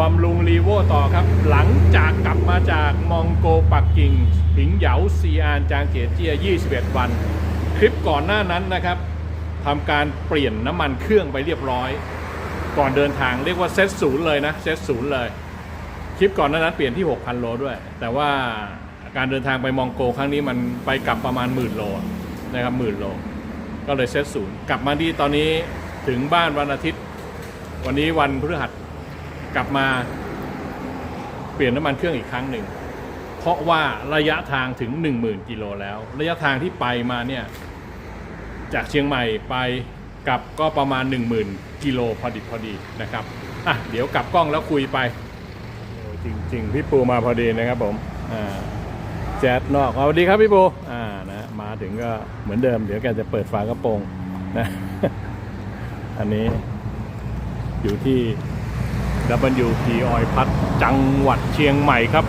บำรุงรีโวต่อครับ หลังจากกลับมาจากมองโกปักกิ่ง ผิงเหยาซีอานจางเจียเจีย 21 วัน คลิปก่อนหน้านั้นนะครับทำการเปลี่ยนน้ำมันเครื่องไปเรียบร้อย ก่อนเดินทางเรียกว่าเซตศูนย์เลยนะเซตศูนย์เลย คลิปก่อนหน้านั้นเปลี่ยนที่ 6,000 โลด้วย แต่ว่าการเดินทางไปมองโกครั้งนี้มันไปกลับประมาณหมื่นโลนะครับหมื่นโล ก็เลยเซตศูนย์กลับมาที่ตอนนี้ถึงบ้านวันอาทิตย์ วันนี้วันพฤหัส กลับมาเปลี่ยนน้ำมันเครื่องอีกครั้งหนึ่ง เพราะว่าระยะทางถึง 10,000กิโลแล้ว ระยะทางที่ไปมาเนี่ย จากเชียงใหม่ไปกลับก็ประมาณ 10,000กิโลพอดีพอดีนะครับอะเดี๋ยวกลับกล้องแล้วคุยไปโอ้จริง ๆ พี่ปูมาพอดีนะครับผมอ่าแจ๊ดนอกสวัสดีครับพี่ปูอ่านะมาถึงก็เหมือนเดิม เดี๋ยวแกจะเปิดฝากระโปรงนะ อันนี้อยู่ที่ WP Oil พัดจังหวัดเชียงใหม่ครับ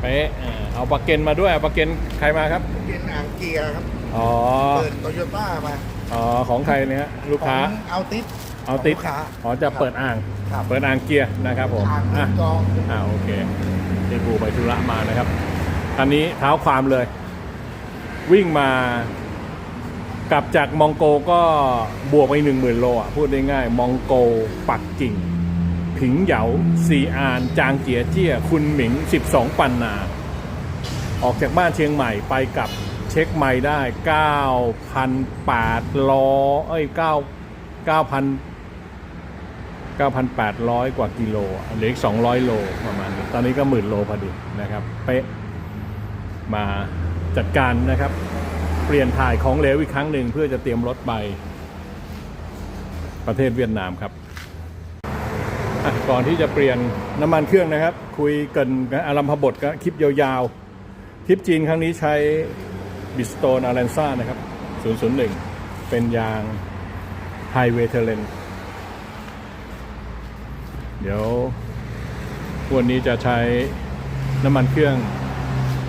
เป๊ะเออเอาปลาเกนมาด้วยเอาปลาเกนใครมาครับเกียร์อ่างเกียร์ครับ อ๋อ เปิดโตโยต้ามาอ๋อ ของใครเนี่ยฮะลูกค้า ของเอาติดเอาติดของลูกค้าอ๋อ จะเปิดอ่าง ครับเปิดอ่างเกียร์นะครับผมอ่างติอะดกองอ่าโอเคที่ปูไปธุระมานะครับอันนี้เท้าความเลย วิ่งมา กลับจากมองโกก็บวกไปหนึ่งหมื่นโลอะพูดได้ง่าย มองโกปักกิ่ง ผิงเหยาซีอาน จางเจียเจี้ย คุณหมิง 12 ปันนา ออกจากบ้านเชียงใหม่ไปกับเช็คไม่ได้ 9,800เอ้ย 9 9,000 9,800 กว่ากิโลอะเหลืออีก 200 โลประมาณนี้ตอนนี้ก็หมื่นโลพอดีนะครับ เป๊ะ มาจัดการนะครับ เปลี่ยนถ่ายของเหลวอีกครั้งหนึ่งเพื่อจะเตรียมรถไปประเทศเวียดนามครับก่อนที่จะเปลี่ยนน้ำมันเครื่องนะครับ คุยกันอารัมพบทก็คลิปยาวๆทริปจีนครั้งนี้ใช้บิสโตนอารันซ่านะครับ 001 เป็นยางไฮเวเทเลนเดี๋ยววันนี้จะใช้น้ำมันเครื่อง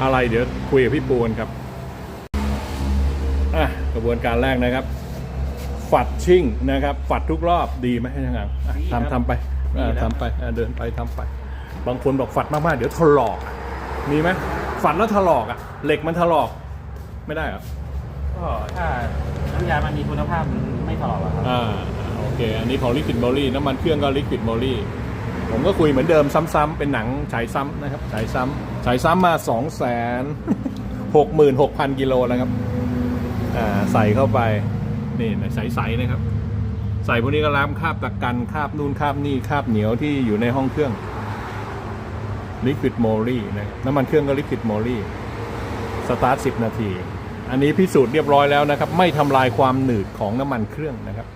อะไรเดี๋ยวคุยกับพี่ปูนครับ กระบวนการแรกนะครับ ฝัดชิ่งนะครับ ฝัดทุกรอบดีไหมช่างอะอะดีครับ ทำทำไปอะดีแล้วทำไปอะเดินไปทำไป บางคนบอกฝัดมากๆ เดี๋ยวถลอกอะมีไหมฝัดแล้วถลอกอะ เหล็กมันถลอก ไม่ได้เหรอก็ถ้าน้ำยามันมีคุณภาพมันไม่ถลอกอะครับอ่าโอเค อันนี้ของลิควิดโมลี่น้ำมันเครื่องก็ลิควิดโมลี่ผมก็คุยเหมือนเดิมซ้ำๆเป็นหนังฉายซ้ำนะครับฉายซ้ำฉายซ้ำมา 2 6 6 0 0 0กิโลแล้วครับอ่า ใส่เข้าไปนี่ใสๆนะครับ ใส่พวกนี้ก็ล้างคราบตะกันคราบนู่นคราบนี่คราบเหนียวที่อยู่ในห้องเครื่องลิควิดโมลี่นะน้ำมันเครื่องก็ลิควิดโมลี่สตาร์ท10นาที อันนี้พิสูจน์เรียบร้อยแล้วนะครับ ไม่ทำลายความหนืดของน้ำมันเครื่องนะครับ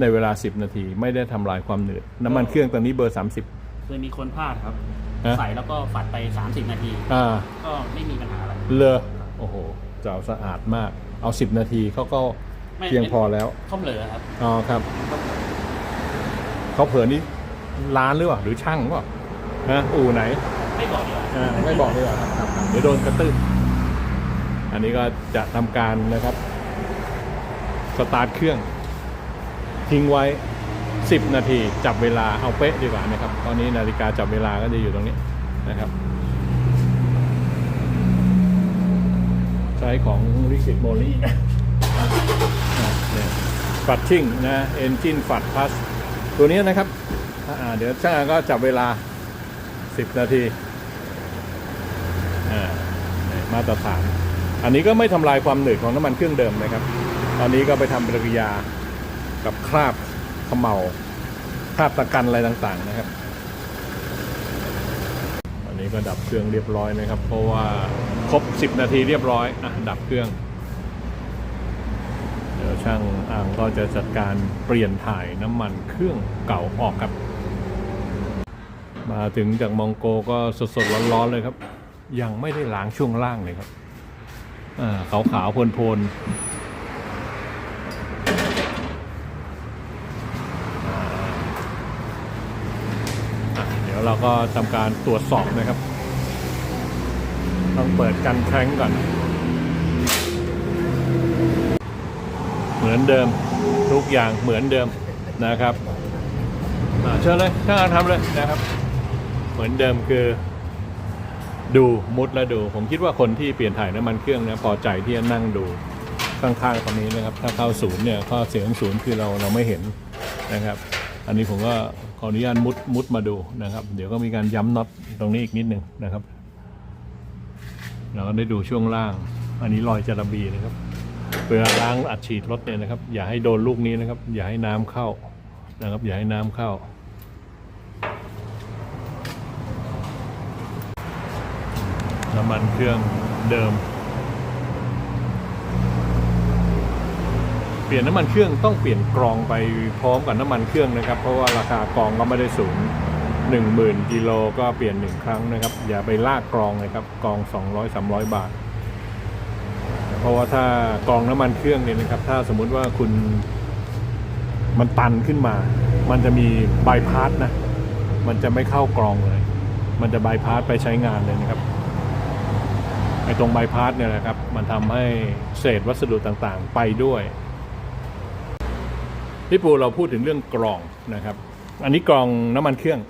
ในเวลา 10 นาทีไม่ได้ทำลายความหนืด น้ำมันเครื่องตัวนี้เบอร์ 30เคยมีคนพลาดครับฮะใส่แล้วก็ฝัดไป 30 นาทีอ่าก็ไม่มีปัญหาอะไรเลอโอ้โหเจ้าสะอาดมาก เอา 10 นาทีเขาก็ไม่เพียงพอแล้วท่อมเหลือครับอ๋อครับเขาเผื่อนี่ร้านหรือเปล่าหรือช่างหรือเปล่าฮะอู่ไหนไม่บอกดีกว่าอ่าไม่บอกดีกว่าครับครับครับเดี๋ยวโดนกระตื้นอันนี้ก็จะทำการนะครับสตาร์ทเครื่อง ทิ้งไว้ 10 นาที จับเวลาเอาเป๊ะดีกว่านะครับ ตอนนี้นาฬิกาจับเวลาก็จะอยู่ตรงนี้นะครับ ช้ของริคิดโมลี่นะเนี่ยฟัดชิ่งนะเอนจินฟัดพัสตัวนี้นะครับ เดี๋ยวช่างก็จับเวลา 10 นาทีมาตรฐาน อันนี้ก็ไม่ทำลายความหนืดของน้ำมันเครื่องเดิมนะครับ ตอนนี้ก็ไปทำปฏิกิริยากับคราบเขมเหลาคราบตะกันอะไรต่างๆนะครับ นี้ก็ดับเครื่องเรียบร้อยนะครับ เพราะว่าครบ 10 นาทีเรียบร้อยอะดับเครื่อง เดี๋ยวช่างอ่างก็จะจัดการเปลี่ยนถ่ายน้ำมันเครื่องเก่าออกครับ มาถึงจากมองโกก็สดๆร้อนๆเลยครับ ยังไม่ได้ล้างช่วงล่างเลยครับอ่าขาวๆโพลนๆอ่าอะ เราก็ทำการตรวจสอบนะครับ ต้องเปิดกันแคร้งก่อน เหมือนเดิมทุกอย่างเหมือนเดิมนะครับเชิญเลยช่างงานทำเลยนะครับ เหมือนเดิมคือดูมุดแล้วดู ผมคิดว่าคนที่เปลี่ยนถ่ายน้ำมันเครื่องนี่ยพอใจที่จะนั่งดูข้างๆตรงนี้นะครับ ถ้าเข้าศูนย์เนี่ยข้อเสียงศูนย์คือเราเราไม่เห็นนะครับ อันนี้ผมก็ขออนุญาตมุดมุดมาดูนะครับ เดี๋ยวก็มีการย้ำน็อตตรงนี้อีกนิดหนึ่งนะครับเราก็ได้ดูช่วงล่าง อันนี้รอยจระบีนะครับเวลาล้างอัดฉีดรถเนี่ยนะครับ อย่าให้โดนลูกนี้นะครับ อย่าให้น้ำเข้านะครับ อย่าให้น้ำเข้า น้ำมันเครื่องเดิม ปลี่ยนน้ำมันเครื่องต้องเปลี่ยนกรองไปพร้อมกับน้ำมันเครื่องนะครับ เพราะว่าราคากรองก็ไม่ได้สูง 10,000กิโลก็เปลี่ยนหนึ่งครั้งนะครับ อย่าไปลากกรองนะครับกรอง 200-300 บาท เพราะว่าถ้ากรองน้ำมันเครื่องเนี่ยนะครับ ถ้าสมมุติว่าคุณมันตันขึ้นมา มันจะมีบายพาสนะ มันจะไม่เข้ากรองเลย มันจะบายพาสไปใช้งานเลยนะครับไอ้ตรงบายพาสเนี่ยแหละครับ มันทำให้เศษวัสดุต่างๆ ไปด้วย พี่ปูเราพูดถึงเรื่องกรองนะครับ อันนี้กรองน้ำมันเครื่อง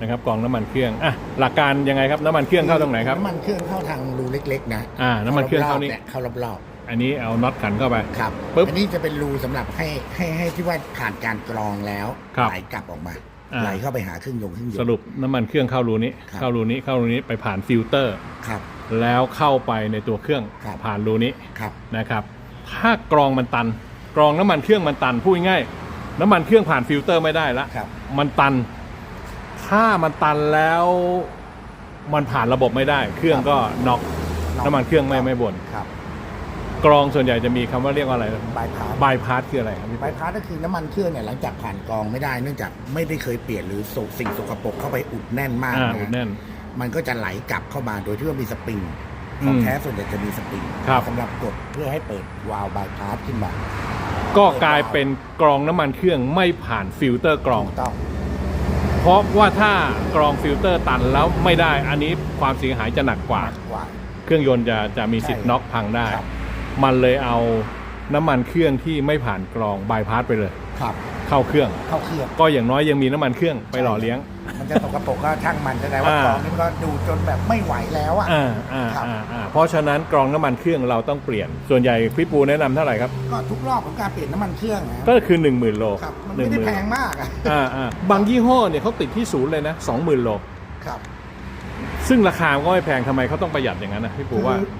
นะครับกรองน้ำมันเครื่องอะหลักการยังไงครับน้ำมันเครื่องเข้าตรงไหนครับน้ำมันเครื่องเข้าทางรูเล็กๆนะอ่าน้ำมันเครื่องเข้านี่ๆยเข้ารอบอันนี้เอาน็อตขันเข้าไปๆครับปึ๊บอันนี้จะเป็นรูสำหรับให้ให้ให้ที่ว่าผ่านการกรองแล้วครับไหลกลับออกมาอ่าไหลเข้าไปหาเครื่องยนต์เครื่องยนต์สรุปน้ำมันเครื่องเข้ารูนี้ครับเข้ารูนี้เข้ารูนี้ไปผ่านฟิลเตอร์ครับแล้วเข้าไปในตัวเครื่องครับผ่านรูนี้ครับนะครับ ถ้ากรองมันตัน กรองน้ำมันเครื่องมันตันพูดง่ายๆ น้ำมันเครื่องผ่านฟิลเตอร์ไม่ได้ละครับ มันตัน ถ้ามันตันแล้วมันผ่านระบบไม่ได้ เครื่องก็น็อก น้ำมันเครื่องไม่ไม่บ่นครับกรองส่วนใหญ่จะมีคำว่าเรียกว่าอะไรบายพาสบายพาสคืออะไรครับพี่บายพาสก็คือน้ำมันเครื่องเนี่ยหลังจากผ่านกรองไม่ได้เนื่องจากไม่ได้เคยเปลี่ยนหรือส่งสิ่งสกปรกเข้าไปอุดแน่นมากอ่านะอุดแน่น มันก็จะไหลกลับเข้ามาโดยที่ว่ามีสปริงของอืมแท้ส่วนใหญ่จะมีสปริงครับ สำหรับกดเพื่อให้เปิดวาล์วบายพาสขึ้นมา ก็กลายเป็นกรองน้ำมันเครื่องไม่ผ่านฟิลเตอร์กรอง ถูกต้อง เพราะว่าถ้ากรองฟิลเตอร์ตันแล้วไม่ได้อันนี้ความเสียหายจะหนักกว่ามากกว่าเครื่องยนต์จะจะมีสิทธิ์ใช่น็อกพังได้ ครับ มันเลยเอาน้ำมันเครื่องที่ไม่ผ่านกรองบายพาสไปเลย ครับเข้าเครื่อง เข้าเครื่อง ก็อย่างน้อยยังมีน้ำมันเครื่องไปหล่อเลี้ยง มันจะสกปรกก็ช่างมันแสดงว่าอ่ากรองนี่มันก็ดูจนแบบไม่ไหวแล้วอะอ่าอ่าครับอ่าอ่าเพราะฉะนั้นกรองน้ำมันเครื่องเราต้องเปลี่ยน ส่วนใหญ่พี่ปูแนะนำเท่าไหร่ครับ ก็ทุกรอบของการเปลี่ยนน้ำมันเครื่องนะก็คือ 1 0,000 โลครับมันหนึ่ไม่งหได้มื่นแพงมากอะอ่าอ่าบางยี่ห้อเนี่ยเขาติดที่ศูนย์เลยนะ20,000 โล ครับ ซึ่งราคามันก็ไม่แพงทำไมเขาต้องประหยัดอย่างนั้นนะพี่ปูว่า คือมัน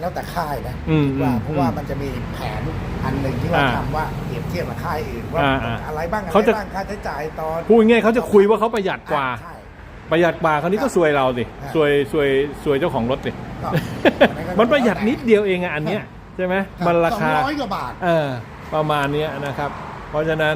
แล้วแต่ค่ายนะอืมว่าอืมเพราะว่ามันจะมีแผนอันหนึ่งที่ว่าอ่าทำว่าเปรียบเทียบกับค่ายอื่นว่าอ่าอ่าอะไรบ้างอะไรเขาจะ บ้างค่าใช้จ่ายตอนพูดง่ายๆเขาจะคุยว่าเขาประหยัดกว่า ใช่ ประหยัดกว่าคราวนี้ก็ซวยเราสิครับซวยซวยซวยเจ้าของรถสิก็อันนั้นก็มันประหยัดนิดเดียวเองอะอันเนี้ยใช่ไหมมันราคา สองร้อยกว่าบาทเออประมาณเนี้ยนะครับ เพราะฉะนั้น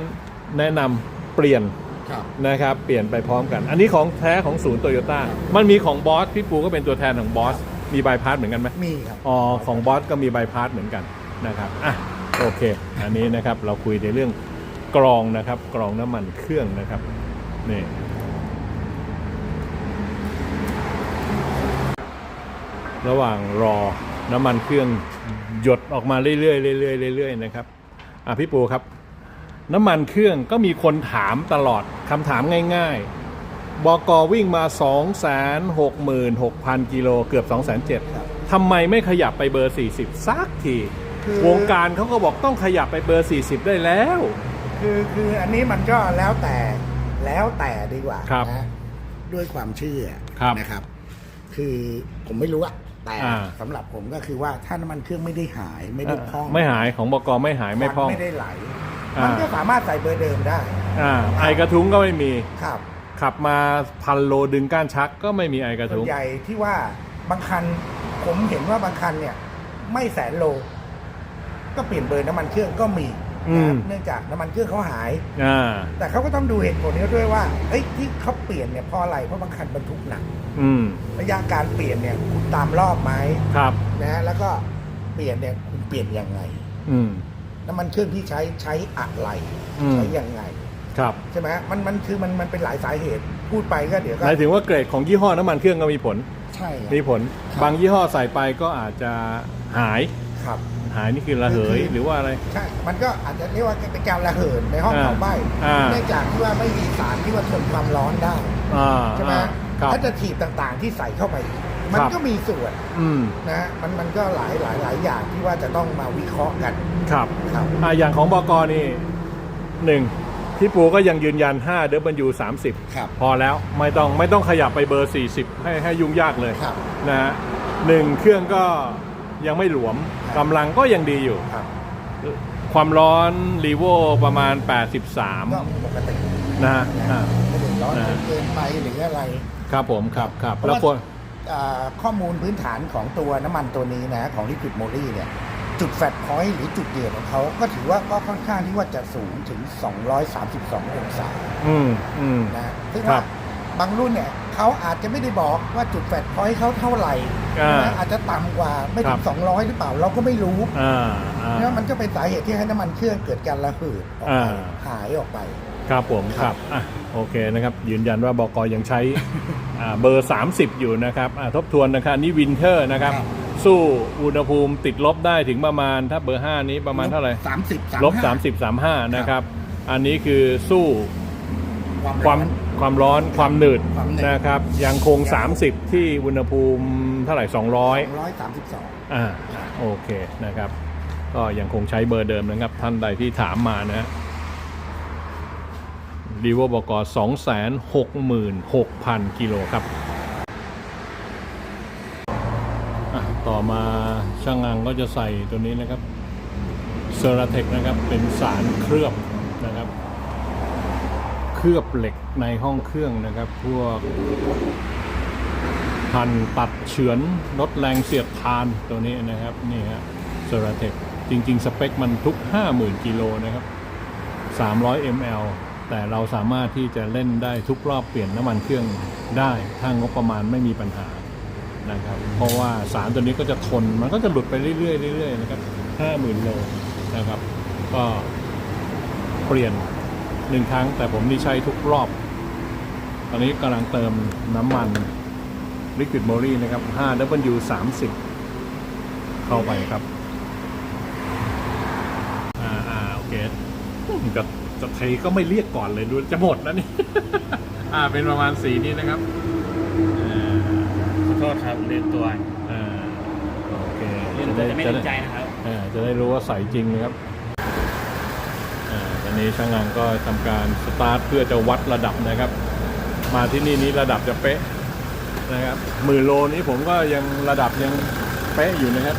แนะนำเปลี่ยนครับ นะครับเปลี่ยนไปพร้อมกัน อันนี้ของแท้ของศูนย์โตโยต้ามันมีของบอสพี่ปูก็เป็นตัวแทนของบอส มีบายพาสเหมือนกันไหมมีครับ อ๋อของบอสก็มีบายพาสเหมือนกันนะครับอะโอเค อันนี้นะครับเราคุยในเรื่องกรองนะครับ กรองน้ำมันเครื่องนะครับนี่ระหว่างรอน้ำมันเครื่องหยดออกมาเรื่อยๆเรื่อยๆเรื่อยๆนะครับอะพี่ปูครับ น้ำมันเครื่องก็มีคนถามตลอดคำถามง่าย ๆ บกวิ่งมา 266,000 กิโลเกือบ2,700ทำไมไม่ขยับไปเบอร์ 40 สักที คือวงการเขาก็บอกต้องขยับไปเบอร์ 40 ได้แล้ว คือคืออันนี้มันก็แล้วแต่แล้วแต่ดีกว่าครับนะด้วยความเชื่อครับนะครับ คือผมไม่รู้อะแต่อ่า สำหรับผมก็คือว่าถ้าน้ำมันเครื่องไม่ได้หายไม่ได้พองไม่หายของบกไม่หายไม่พองควันไม่ได้ไหล อ่ามั มันก็สามารถใส่เบอร์เดิมได้ อ่าไอกระทุ้งก็ไม่มี ครับ ขับมาพันโลดึงก้านชักก็ไม่มีไอกระส่วทุ้นงใหญ่ที่ว่าบางคันผมเห็นว่าบางคันเนี่ย ไม่แสนโล ก็เปลี่ยนเบอร์น้ำมันเครื่องก็มีอืนะคมรับเนื่องจากน้ำมันเครื่องเขาหาย อ่าแต่เขาก็ต้องดูเหตุผลนี้ด้วยว่าเอ้ยที่เขาเปลี่ยนเนี่ยเพราะอะไรเพราะบางคันบรรทุกหนักอืมระยะการเปลี่ยนเนี่ยคุณตามรอบไหมครับ นะฮะแล้วก็เปลี่ยนเนี่ยคุณเปลี่ยนยังไง อืม น้ำมันเครื่องที่ใช้ใช้อะไร อืม ใช้ยังไง ครับใช่ไหมฮะมันมันคือมันมันเป็นหลายสาเหตุพูดไปก็เดี๋ยวก็หมายถึงว่าเกรดของยี่ห้อน้ำมันเครื่องก็มีผล ใช่ครับมีผลครับบางยี่ห้อใส่ไปก็อาจจะหายครับหายนี่คือระเหยคือหรือว่าอะไรใช่มันก็อาจจะเรียกว่าเป็นการระเหิดในห้องอ่าเผาไหม้อ่าเนื่องจากที่ว่าไม่มีสารที่ว่าทนความร้อนได้อ่าใช่ไหมอ่าครับถ้าจะถีบต่างๆที่ใส่เข้าไป มันครับก็มีส่วนอืมนะฮะมันมันก็หลายหลายหลายอย่างที่ว่าจะต้องมาวิเคราะห์กันครับครับอ่าอย่างของบกนี่หนึ่ง พี่ปูก็ยังยืนยัน5 W 30ครับพอแล้วไม่ต้องไม่ต้องขยับไปเบอร์ 40 ให้ให้ยุ่งยากเลยครับ นะฮะหนึ่งเครื่องก็ยังไม่หลวมครับกำลังก็ยังดีอยู่ ครับความร้อนรีโวประมาณ ก็83 ปกตินะฮะนะอ่า ไม่ได้ร้อนนะ เกินไปหรืออะไร ครับผมครับครับเพราะแล้วว่า คน อ่าข้อมูลพื้นฐานของตัวน้ำมันตัวนี้นะ ของ Liquid Moly เนี่ย จุดแฟตพอยต์หรือจุดเดือดของเขาก็ถือว่าก็ค่อนข้างที่ว่าจะสูงถึง 232 องศาอืมอืมนะซึ่งครัว่าบบางรุ่นเนี่ยเขาอาจจะไม่ได้บอกว่าจุดแฟตพอยต์เขาเท่าไหร่อ่านะอาจจะต่ำกว่าไม่ถึครังบ200 หรือเปล่าเราก็ไม่รู้อ่าอ่านะมันก็เป็นสาเหตุที่ให้น้ำมันเครื่องเกิดการระเหิดออกไปอ่าหายออกไป ครับผมครับอะโอเคนะครับ ยืนยันว่าบกยังใช้อ่าเบอร์ 30 อยู่นะครับอะทบทวนนะครับนี่วินเทอร์นะครับครับ สู้อุณหภูมิติดลบได้ถึงประมาณถ้าเบอร์ 5 นี้ประมาณเท่าไหร่30ลบ 30 35 นะครับ อันนี้คือสู้คควาวามมความร้อนความหนืดความหนืดนะครับ ยังคง 30 ที่อุณหภูมิเท่าไหร่ 200 132 อ่าโอเคนะครับ ก็ยังคงใช้เบอร์เดิมนะครับ ท่านใดที่ถามมานะดีวบกสองแสนหกหมื่นหกพันกิโลครับอะ ต่อมาช่างงานก็จะใส่ตัวนี้นะครับเซราเทคนะครับเป็นสารเคลือบนะครับ เคลือบเหล็กในห้องเครื่องนะครับ พวกพันตัดเฉือนลดแรงเสียดทานตัวนี้นะครับนี่ฮะเซราเทคจริง ๆ สเปคมันทุก 50,000 กิโลนะครับ 300 ml แต่เราสามารถที่จะเล่นได้ทุกรอบเปลี่ยนน้ำมันเครื่องได้ถ้างบประมาณไม่มีปัญหา นะครับ เพราะว่าสารตัวนี้ก็จะทน มันก็จะหลุดไปเรื่อยๆเรื่อยๆนะครับ50,000โลนะครับ ก็เปลี่ยนหนึ่งครั้ง แต่ผมนี่ใช้ทุกรอบ ตอนนี้กำลังเติมน้ำมัน Liquid m o l y นะครับ 5W 30 เข้าไปครับ อ่าอ่าโอเคจะจะเทก็ไม่เรียกก่อนเลยดูจะหมดแล้วนี่ อ่าเป็นประมาณสีนี้นะครับ โทษครับลืมตัวอ่าโอเคลืมจะตัวได้จะไม่จะลืได้มใจนะครับอ่าจะได้รู้ว่าใสจริงนะครับอ่าตอนนี้ช่างงานก็ทำการสตาร์ทเพื่อจะวัดระดับนะครับ มาที่นี่นี้ระดับจะเป๊ะนะครับหมื่นโลนี้ผมก็ยังระดับยังเป๊ะอยู่นะครับ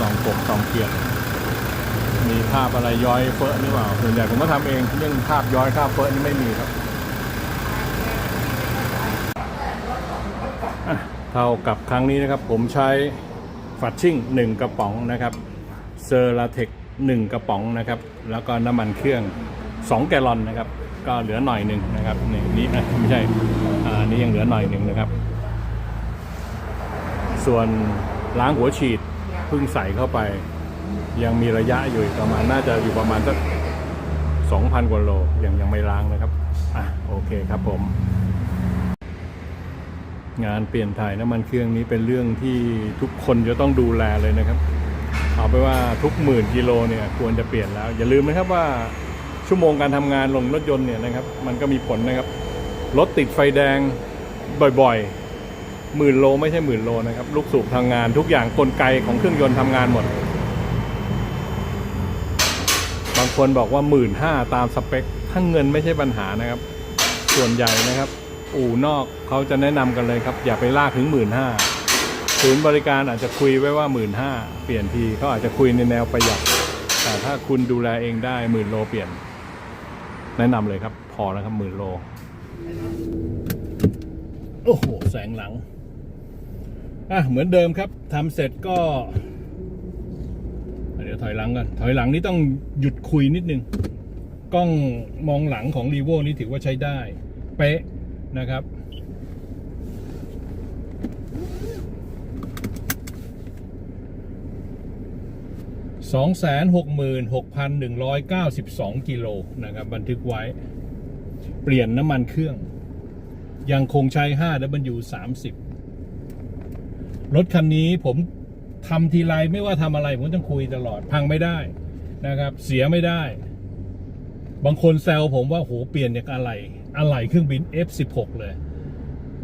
สองกบสองเกียรติมีภาพอะไรย้อยเฟอะนี่เปล่าส่วนใหญ่ผมก็ทำเองเรื่องภาพย้อยภาพเฟอะนี่ไม่มีครับอะ เท่ากับครั้งนี้นะครับผมใช้ฟัดชิ่งหนึ่งกระป๋องนะครับเซอร์ลาเทคหนึ่งกระป๋องนะครับ แล้วก็น้ำมันเครื่อง 2 แกลลอนนะครับ ก็เหลือหน่อยหนึ่งนะครับนี่นี่ไม่ใช่อ่านี่ยังเหลือหน่อยหนึ่งนะครับ ส่วนล้างหัวฉีดเพิ่งใส่เข้าไป ยังมีระยะอยู่ประมาณน่าจะอยู่ประมาณสัก2,000 กว่าโลยังยังไม่ล้างนะครับอะโอเคครับผม งานเปลี่ยนถ่ายน้ำมันเครื่องนี้เป็นเรื่องที่ทุกคนจะต้องดูแลเลยนะครับ เอาไปว่าทุกหมื่นกิโลเนี่ยควรจะเปลี่ยนแล้ว อย่าลืมนะครับว่าชั่วโมงการทำงานลงรถยนต์เนี่ยนะครับ มันก็มีผลนะครับ รถติดไฟแดงบ่อยๆหมื่นโลไม่ใช่หมื่นโลนะครับ ลูกสูบทำงานทุกอย่างกลไกของเครื่องยนต์ทำงานหมด บางคนบอกว่าหมื่นห้าตามสเปคถ้าเงินไม่ใช่ปัญหานะครับ ส่วนใหญ่นะครับ อู่นอกเขาจะแนะนำกันเลยครับ อย่าไปลากถึงหมื่นห้าศูนย์บริการอาจจะคุยไว้ว่าหมื่นห้าเปลี่ยนทีเขาอาจจะคุยในแนวประหยัด แต่ถ้าคุณดูแลเองได้หมื่นโลเปลี่ยน แนะนำเลยครับ พอแล้วครับหมื่นโล โอ้โห แสงหลังอะเหมือนเดิมครับทำเสร็จก็เดี๋ยวถอยหลังกันถอยหลังนี่ต้องหยุดคุยนิดนึง กล้องมองหลังของรีโวนี่ถือว่าใช้ได้ เป๊ะ นะครับสองแสนหกหมื่นหกพันหนึ่งร้อยเก้าสิบสองกิโลนะครับ บันทึกไว้ เปลี่ยนน้ำมันเครื่อง ยังคงใช้ 5W 30 รถคันนี้ผมทำทีไรไม่ว่าทำอะไร ผมต้องคุยตลอด พังไม่ได้นะครับ เสียไม่ได้ บางคนแซวผมว่าโหเปลี่ยนจากอะไร อะไรเครื่องบิน F16 เลย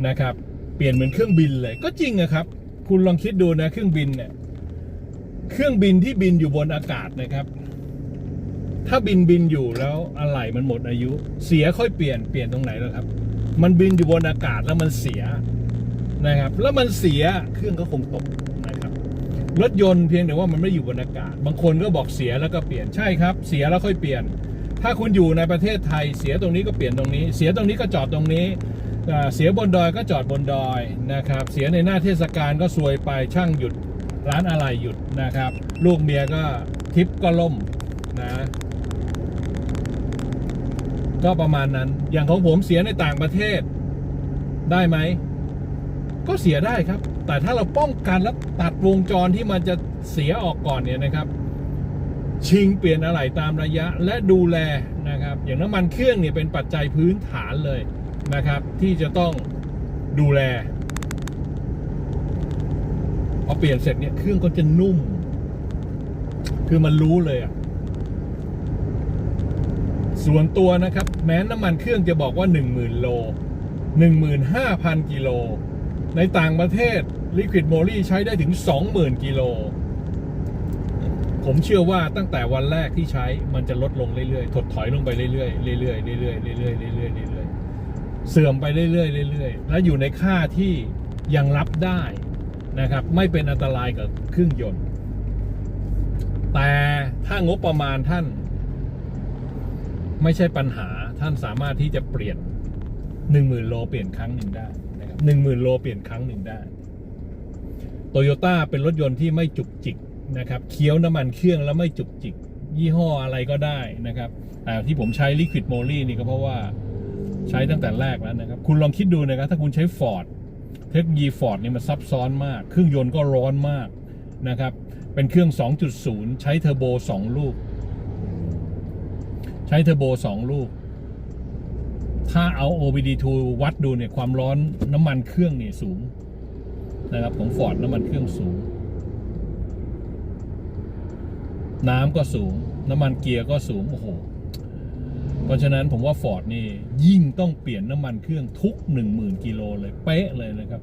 นะครับ เปลี่ยนเหมือนเครื่องบินเลย ก็จริงอะครับ คุณลองคิดดูนะเครื่องบินเนี่ยเครื่องบินที่บินอยู่บนอากาศนะครับ ถ้าบินบินอยู่แล้วอะไหล่มันหมดอายุ เสียค่อยเปลี่ยนเปลี่ยนตรงไหนแล้วครับ มันบินอยู่บนอากาศแล้วมันเสียนะครับ แล้วมันเสียเครื่องก็คงตกนะครับ รถยนต์เพียงแต่ว่ามันไม่อยู่บนอากาศ บางคนก็บอกเสียแล้วก็เปลี่ยนใช่ครับ เสียแล้วค่อยเปลี่ยน ถ้าคุณอยู่ในประเทศไทยเสียตรงนี้ก็เปลี่ยนตรงนี้ เสียตรงนี้ก็จอดตรงนี้ เสียบนดอยก็จอดบนดอยนะครับ เสียในหน้าเทศกาลก็ซวยไปช่างหยุดร้านอะไรหยุดนะครับ ลูกเมียก็ทริปก็ล่มนะก็ประมาณนั้น อย่างของผมเสียในต่างประเทศได้ไหม ก็เสียได้ครับ แต่ถ้าเราป้องกันและตัดวงจรที่มันจะเสียออกก่อนเนี่ยนะครับ ชิงเปลี่ยนอะไหล่ตามระยะและดูแลนะครับ อย่างน้ำมันเครื่องเนี่ยเป็นปัจจัยพื้นฐานเลยนะครับ ที่จะต้องดูแลพอเปลี่ยนเสร็จเนี่ยเครื่องก็จะนุ่ม คือมันรู้เลยอะส่วนตัวนะครับ แม้น้ำมันเครื่องจะบอกว่า 10,000 โล 15,000 กิโล ในต่างประเทศ Liquid Moly ใช้ได้ถึง 20,000 กิโล ผมเชื่อว่าตั้งแต่วันแรกที่ใช้มันจะลดลงเรื่อยๆ ถดถอยลงไปเรื่อยๆ เรื่อยๆ เรื่อยๆ เรื่อยๆ เรื่อยๆ เรื่อยๆ เสื่อมไปเรื่อยๆ เรื่อยๆ และอยู่ในค่าที่ยังรับได้นะครับ ไม่เป็นอันตรายกับเครื่องยนต์ แต่ถ้างบประมาณท่าน ไม่ใช่ปัญหาท่านสามารถที่จะเปลี่ยนหนึ่งหมื่นโลเปลี่ยนครั้งหนึ่งได้นะครับหนึ่งหมื่นโลเปลี่ยนครั้งหนึ่งได้โตโยต้าเป็นรถยนต์ที่ไม่จุกจิก นะครับเคี้ยวน้ำมันเครื่องแล้วไม่จุกจิก ยี่ห้ออะไรก็ได้นะครับแต่ที่ผมใช้ Liquid Moly นี่ก็เพราะว่าใช้ตั้งแต่แรกแล้วนะครับ คุณลองคิดดูนะครับ ถ้าคุณใช้ Ford เทคโนโลยี Ford นี่มันซับซ้อนมาก เครื่องยนต์ก็ร้อนมากนะครับ เป็นเครื่อง 2.0 ใช้เทอร์โบ 2 ลูก ใช้เทอร์โบสองลูก ถ้าเอา OBD2 วัดดูเนี่ยความร้อนน้ำมันเครื่องเนี่ยสูงนะครับของฟอร์ดน้ำมันเครื่องสูง น้ำก็สูง น้ำมันเกียร์ก็สูง โอ้โห เพราะฉะนั้นผมว่าฟอร์ดนี่ยิ่งต้องเปลี่ยนน้ำมันเครื่องทุก 10,000 กิโลเลยเป๊ะเลยนะครับ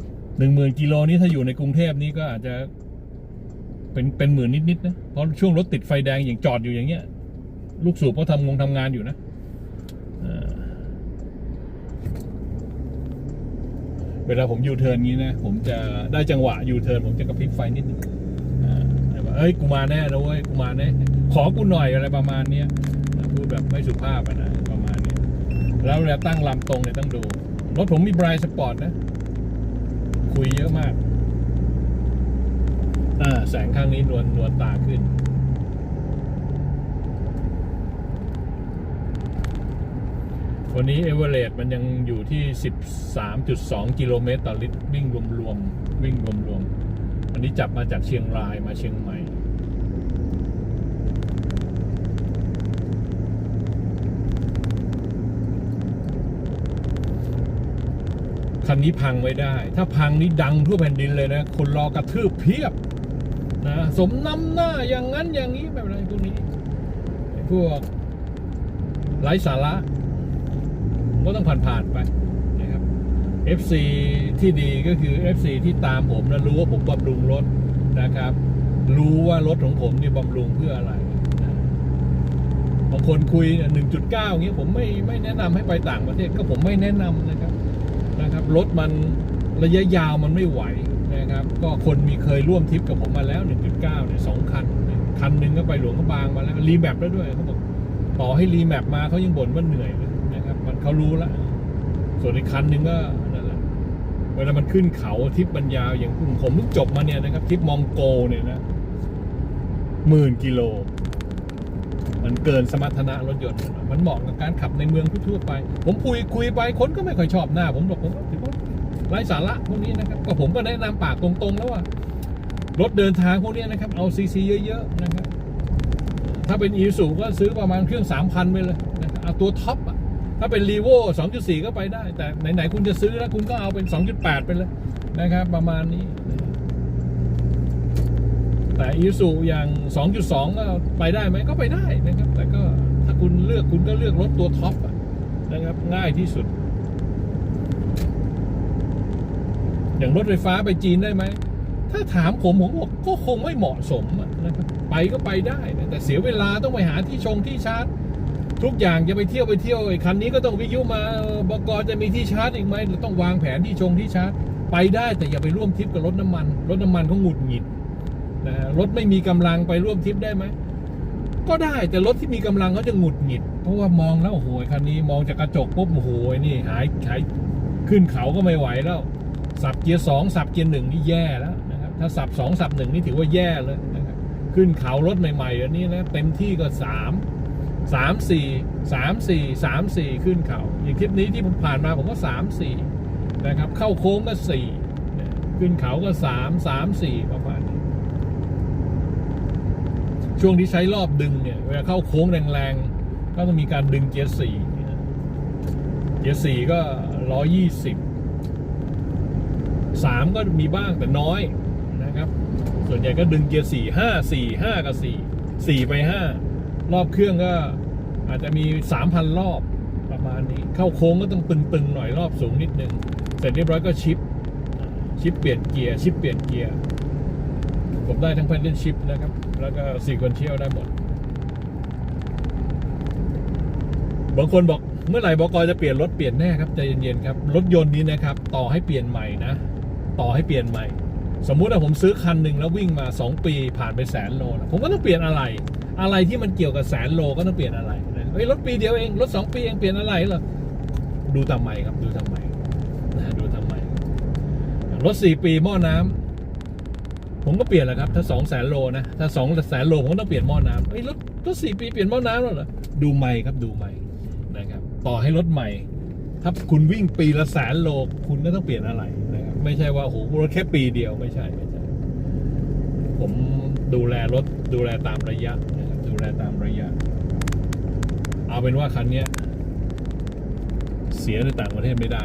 10,000 กิโลนี้ถ้าอยู่ในกรุงเทพนี่ก็อาจจะเป็นเป็นหมื่นนิดๆนะ เพราะช่วงรถติดไฟแดงอย่างจอดอยู่อย่างเงี้ย ลูกสูบเขาทำงงทำงานอยู่นะเวลาผมยูเทิร์นงี้นะ ผมจะได้จังหวะยูเทิร์นผมจะกระพริบไฟนิดนึง เอ้ยกูมาแน่นะเว้ยกูมาแน่ขอกูหน่อยอะไรประมาณเนี้ยพูดแบบไม่สุภาพอะนะประมาณนี้แล้วเวลาตั้งลำตรงเนี่ยต้องดูรถผมมีไบรายสปอร์ตนะ คุยเยอะมากอ่าแสงข้างนี้นวลนวลตาขึ้นวันนี้เอเวอเรสต์มันยังอยู่ที่ 13.2 กิโลเมตรต่อลิตรวิ่งรวมๆวิ่งรวมๆันนี้จับมาจากเชียงรายมาเชียงใหม่ คันนี้พังไม่ได้ ถ้าพังนี่ดังทั่วแผ่นดินเลยนะ คนรอกระทืบเพียบนะสมน้ำหน้าอย่างนั้นอย่างนี้แบบอะไรพวกนี้พวกไร้สาระก็ต้องผ่านๆไปนะครับ FC ที่ดีก็คือ FC ที่ตามผมนะรู้ว่าผมบำรุงรถนะครับ รู้ว่ารถของผมเนี่ยบำรุงเพื่ออะไรนะบางคนคุยหนึ่งจุดเก้าอย่างเงี้ยผมไม่ไม่แนะนำให้ไปต่างประเทศก็ผมไม่แนะนำนะครับนะครับรถมันระยะยาวมันไม่ไหวนะครับ ก็คนมีเคยร่วมทริปกับผมมาแล้ว 1.9เนี่ยสองคัน คันหนึ่งก็ไปหลวงกระบางมาแล้วรีแมปแล้วด้วยเขาบอกต่อให้รีแมปมาเขายังบ่นว่าเหนื่อยนะครับ มันเขารู้ละส่วนอีกคันหนึ่งก็ วลามันขึ้นเขาทริปบรรยาวอย่างผมผมเพิ่งจบมาเนี่ยนะครับทริปมองโกเนี่ยนะหมื่นกิโล มันเกินสมรรถนะรถยนต์มันเหมาะกับการขับในเมืองทั่วไป ผมคุยคุยไปคนก็ไม่ค่อยชอบหน้า ผมบอกผมถือว่าไร้สาระพวกนี้นะครับก็ผมก็แนะนำปากตรงๆแล้วว่ารถเดินทางพวกนี้นะครับเอาซีซีเยอะๆนะครับถ้าเป็นอีซูก็ซื้อประมาณเครื่องสามพันไปเลยนะเอาตัวท็อป ถ้าเป็นรีโว2.4 ก็ไปได้ แต่ไหน ๆ คุณจะซื้อแล้วคุณก็เอาเป็น 2.8 ไปเลยนะครับ ประมาณนี้ แต่อีซูอย่าง 2.2 ก็ไปได้ไหมก็ไปได้นะครับ แต่ก็ถ้าคุณเลือกคุณก็เลือกรถตัวท็อปนะครับ ง่ายที่สุด อย่างรถไฟฟ้าไปจีนได้ไหม ถ้าถามผมผมบอกก็คงไม่เหมาะสมนะครับ ไปก็ไปได้นะแต่เสียเวลาต้องไปหาที่ชงที่ชาร์จ ทุกอย่างจะไปเที่ยวไปเที่ยวไอ้คันนี้ก็ต้องวิทยุมาเออบกจะมีที่ชาร์จอีกไหมหรือต้องวางแผนที่ชงที่ชาร์จไปได้แต่อย่าไปร่วมทริปกับรถน้ำมัน รถน้ำมันเขาหงุดหงิดนะรถไม่มีกำลังไปร่วมทริปได้ไหมก็ได้แต่รถที่มีกำลังเขาจะหงุดหงิด เพราะว่ามองแล้วโอ้โหคันนี้มองจากกระจกปุ๊บโอ้โหนี่หายหายขึ้นเขาก็ไม่ไหวแล้ว สับเกียร์สองสับเกียร์หนึ่งนี่แย่แล้วนะครับถ้าสับสองสับหนึ่งนี่ถือว่าแย่เลยนะครับขึ้นเขารถใหม่ๆอันนี้นะเต็มที่ก็สาม สามสี่สามสี่สามสี่ขึ้นเขาอย่างทริปนี้ที่ผมผ่านมาผมก็สามสี่นะครับ เข้าโค้งก็สี่ขึ้นเขาก็สามสามสี่ประมาณนี้ช่วงที่ใช้รอบดึงเนี่ยเวลาเข้าโค้งแรงๆ ก็ต้องมีการดึงเกียร์สี่เกียร์สี่ก็ร้อยี่สิบสามก็มีบ้างแต่น้อยนะครับ ส่วนใหญ่ก็ดึงเกียร์สี่ห้าสี่ห้ากับสี่สี่ไปห้า รอบเครื่องก็อาจจะมีสามพันรอบประมาณนี้ เข้าโค้งก็ต้องตึงๆหน่อยรอบสูงนิดนึง เสร็จเรียบร้อยก็ชิป ชิปเปลี่ยนเกียร์ ชิปเปลี่ยนเกียร์ ผมได้ทั้ง Paddle Shift นะครับ แล้วก็ซีควนเชียลได้หมด บางคนบอกเมื่อไหร่บกจะเปลี่ยนรถเปลี่ยนแน่ครับใจเย็นๆครับ รถยนต์นี้นะครับ ต่อให้เปลี่ยนใหม่นะ ต่อให้เปลี่ยนใหม่ สมมุติว่าผมซื้อคันหนึ่งแล้ววิ่งมา 2 ปีผ่านไปแสนโลนะผมก็ต้องเปลี่ยนอะไร อะไรที่มันเกี่ยวกับแสนโลก็ต้องเปลี่ยนอะไรเฮ้ยรถปีเดียวเองรถสองปีเองเปลี่ยนอะไรเหรอดูทำไมครับดูทำไมนะดูทำไมรถสี่ปีหม้อน้ำผมก็เปลี่ยนแหละครับ ถ้าสองแสนโลนะถ้าสองแสนโลผมต้องเปลี่ยนหม้อน้ำเอ้ยรถรถสี่ปีเปลี่ยนหม้อน้ำแล้วเหรอดูใหม่ครับดูใหม่นะครับต่อให้รถใหม่ถ้าคุณวิ่งปีละแสนโลคุณก็ต้องเปลี่ยนอะไรนะครับไม่ใช่ว่าโอ้โหรถแค่ปีเดียวไม่ใช่ไม่ใช่ผมดูแลรถดูแลตามระยะน แลตามระยะ เอาเป็นว่าคันนี้เสียในต่างประเทศไม่ได้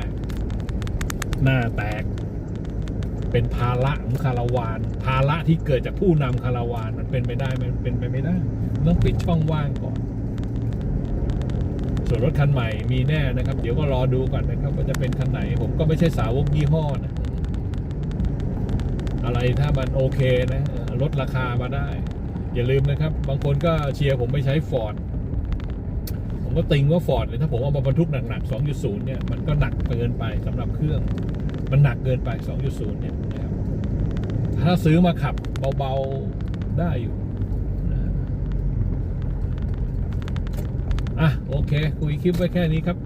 หน้าแตก เป็นภาระของคาราวาน ภาระที่เกิดจากผู้นำคาราวานมันเป็นไปได้มันเป็นไปไม่ได้ต้องปิดช่องว่างก่อน ส่วนรถคันใหม่มีแน่นะครับ เดี๋ยวก็รอดูก่อนนะครับว่าจะเป็นคันไหน ผมก็ไม่ใช่สาวกยี่ห้อนะอะไรถ้ามันโอเคนะลดราคามาได้ อย่าลืมนะครับ บางคนก็เชียร์ผมไปใช้ฟอร์ดผมก็ติงว่าฟอร์ดเลยถ้าผมเอามาบรรทุกหนักๆ 2.0 เนี่ย มันก็หนักเกินไปสำหรับเครื่อง มันหนักเกินไป 2.0 เนี่ยนะครับถ้าซื้อมาขับเบาๆ ได้อยู่อะโอเค คุยคลิปไว้แค่นี้ครับ